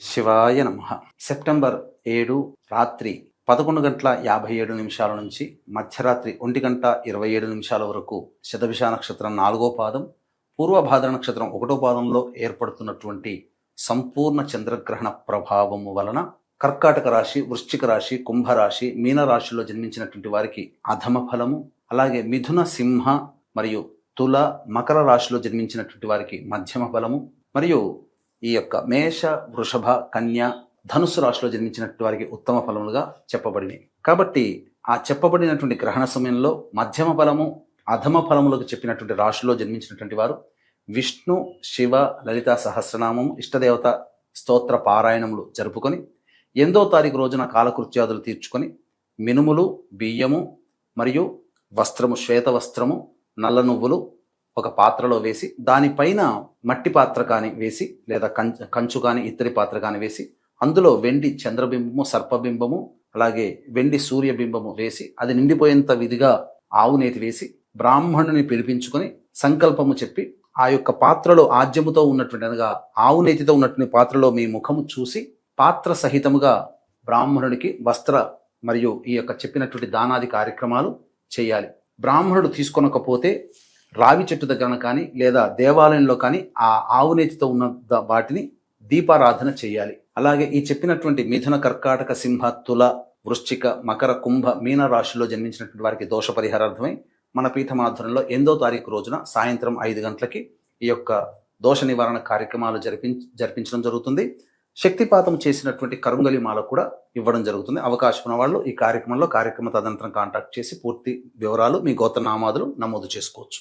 శివాయ నమ. సెప్టెంబర్ ఏడు రాత్రి పదకొండు గంటల యాభై ఏడు నిమిషాల నుంచి మధ్యరాత్రి ఒంటి గంట ఇరవై ఏడు నిమిషాల వరకు శతభిష నక్షత్రం నాలుగో పాదం పూర్వభాద్ర నక్షత్రం ఒకటో పాదంలో ఏర్పడుతున్నటువంటి సంపూర్ణ చంద్రగ్రహణ ప్రభావము వలన కర్కాటక రాశి వృశ్చిక రాశి కుంభరాశి మీనరాశిలో జన్మించినటువంటి వారికి అధమ ఫలము అలాగే మిథున సింహ మరియు తుల మకర రాశిలో జన్మించినటువంటి వారికి మధ్యమ ఫలము మరియు ఈ యొక్క మేష వృషభ కన్య ధనుసు రాశిలో జన్మించినటువంటి వారికి ఉత్తమ ఫలములుగా చెప్పబడినవి. కాబట్టి ఆ చెప్పబడినటువంటి గ్రహణ సమయంలో మధ్యమ ఫలము అధమ ఫలములకు చెప్పినటువంటి రాశిలో జన్మించినటువంటి వారు విష్ణు శివ లలిత సహస్రనామము ఇష్టదేవత స్తోత్ర పారాయణములు జరుపుకొని ఎనిమిదో తారీఖు రోజున కాలకృత్యాదులు తీర్చుకొని మినుములు బియ్యము మరియు వస్త్రము శ్వేత వస్త్రము నల్ల నువ్వులు ఒక పాత్రలో వేసి దానిపైన మట్టి పాత్ర కానీ వేసి లేదా కంచు కంచు కానీ ఇత్తడి పాత్ర కానీ వేసి అందులో వెండి చంద్రబింబము సర్పబింబము అలాగే వెండి సూర్యబింబము వేసి అది నిండిపోయేంత విధిగా ఆవు నేతి వేసి బ్రాహ్మణుని పిలిపించుకొని సంకల్పము చెప్పి ఆ యొక్క పాత్రలో ఆజ్యముతో ఉన్నటువంటి అనగా ఆవు నేతితో ఉన్నటువంటి పాత్రలో మీ ముఖము చూసి పాత్ర సహితముగా బ్రాహ్మణుడికి వస్త్ర మరియు ఈ యొక్క చెప్పినటువంటి దానాది కార్యక్రమాలు చేయాలి. బ్రాహ్మణుడు తీసుకొనకపోతే రావి చెట్టు దగ్గర కానీ లేదా దేవాలయంలో కానీ ఆ ఆవు నేతితో ఉన్న వాటిని దీపారాధన చేయాలి. అలాగే ఈ చెప్పినటువంటి మిథున కర్కాటక సింహ తుల వృశ్చిక మకర కుంభ మీన రాశిలో జన్మించినటువంటి వారికి దోష పరిహారార్థమై మన పీఠమాధ్వర్యంలో ఎనిమిదో తారీఖు రోజున సాయంత్రం ఐదు గంటలకి ఈ యొక్క దోష నివారణ కార్యక్రమాలు జరిపి జరిపించడం జరుగుతుంది. శక్తిపాతం చేసినటువంటి కరుంగలి మాల కూడా ఇవ్వడం జరుగుతుంది. అవకాశం ఉన్న వాళ్ళు ఈ కార్యక్రమంలో కార్యక్రమ తదనంతరం కాంటాక్ట్ చేసి పూర్తి వివరాలు మీ గోత్రనామాదులు నమోదు చేసుకోవచ్చు.